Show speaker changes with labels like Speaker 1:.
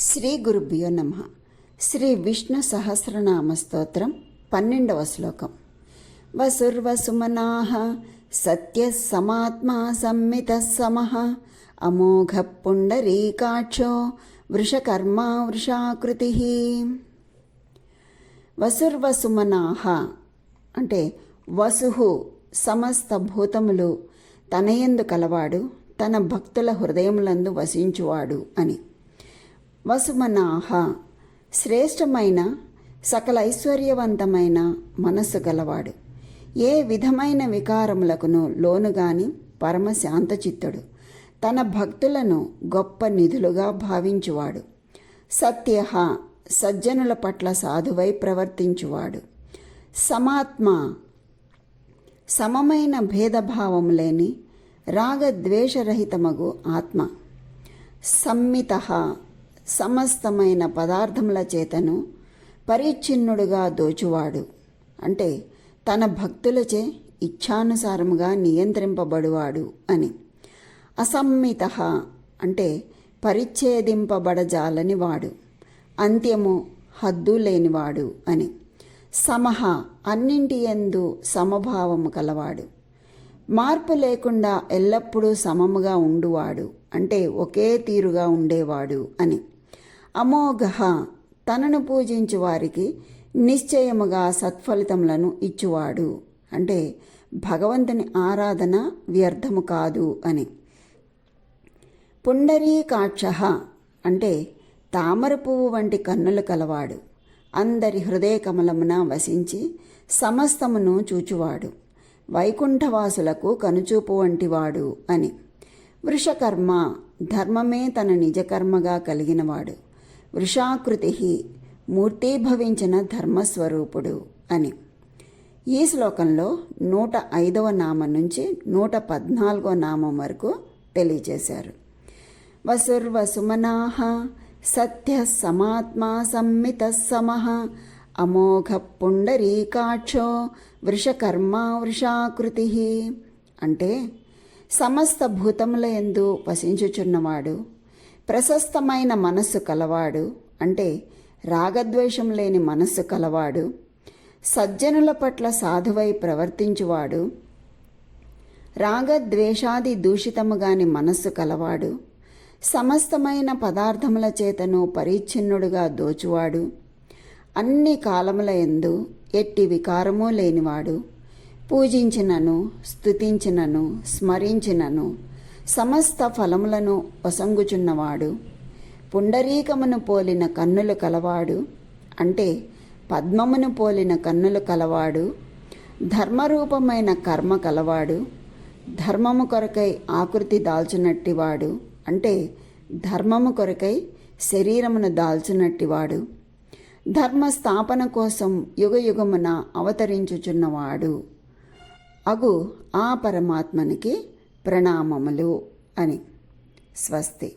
Speaker 1: శ్రీ గురుభ్యో నమ. శ్రీ విష్ణు సహస్రనామ స్తోత్రం పన్నెండవ శ్లోకం. వసుర్వసుమనాహ సత్య సమాత్మా సమ్మిత సమః అమోఘ పుండరీకాక్షో వృషకర్మ వృషాకృతి. వసుర్వసుమనాహ అంటే వసుహు సమస్త భూతములు తనయందు కలవాడు తన భక్తుల హృదయములందు వసించువాడు అని. వసుమనాహ శ్రేష్టమైన సకల ఐశ్వర్యవంతమైన మనస్సు గలవాడు. ఏ విధమైన వికారములకును లోనుగాని పరమశాంతచిత్తుడు. తన భక్తులను గొప్ప నిధులుగా భావించువాడు. సత్య సజ్జనుల పట్ల సాధువై ప్రవర్తించువాడు. సమాత్మ సమమైన భేదభావం లేని రాగద్వేషరహితమగు ఆత్మ. సమ్మిత సమస్తమైన పదార్థముల చేతను పరిచ్ఛిన్నుడుగా దోచువాడు. అంటే తన భక్తులచే ఇచ్ఛానుసారముగా నియంత్రింపబడువాడు అని. అసమ్మిత అంటే పరిచ్ఛేదింపబడజాలని వాడు అంత్యము హద్దు లేనివాడు అని. సమహ అన్నింటి ఎందు సమభావము కలవాడు. మార్పు లేకుండా ఎల్లప్పుడూ సమముగా ఉండువాడు. అంటే ఒకే తీరుగా ఉండేవాడు అని. అమోఘ. తనను పూజించు వారికి నిశ్చయముగా సత్ఫలితములను ఇచ్చువాడు. అంటే భగవంతుని ఆరాధన వ్యర్థము కాదు అని. పుండరీకాక్ష. అంటే తామర పువ్వు వంటి కన్నులు కలవాడు. అందరి హృదయ కమలమున వసించి సమస్తమును చూచువాడు. వైకుంఠవాసులకు కనుచూపు వంటివాడు అని. వృషకర్మ ధర్మమే తన నిజకర్మగా కలిగినవాడు. వృషాకృతి మూర్తీభవించిన ధర్మస్వరూపుడు అని. ఈ శ్లోకంలో నూట ఐదవ నామం నుంచి నూట పద్నాలుగో నామం వరకు తెలియజేశారు. వసుర్వసుమనాహ సత్య సమాత్మా సమ్మిత సమః అమోఘ పుండరీకాక్షో వృషకర్మ వృషాకృతి. అంటే సమస్త భూతముల ఎందు వసించుచున్నవాడు ప్రశస్తమైన మనస్సు కలవాడు అంటే రాగద్వేషం లేని మనస్సు కలవాడు సజ్జనుల పట్ల సాధువై ప్రవర్తించువాడు రాగద్వేషాది దూషితముగాని మనస్సు కలవాడు సమస్తమైన పదార్థముల చేతను పరిచ్ఛిన్నుడుగా దోచువాడు అన్ని కాలముల ఎందు ఎట్టి వికారము లేనివాడు పూజించినను స్తుతించినను స్మరించినను సమస్త ఫలములను వసంగుచున్నవాడు పుండరీకమును పోలిన కన్నులు కలవాడు అంటే పద్మమును పోలిన కన్నులు కలవాడు ధర్మరూపమైన కర్మ కలవాడు ధర్మము కొరకై ఆకృతి దాల్చునట్టివాడు అంటే ధర్మము కొరకై శరీరమును దాల్చునట్టివాడు ధర్మ స్థాపన కోసం యుగయుగమున అవతరించుచున్నవాడు. అగు ఆ పరమాత్మనికి ప్రణామములు అని స్వస్తి.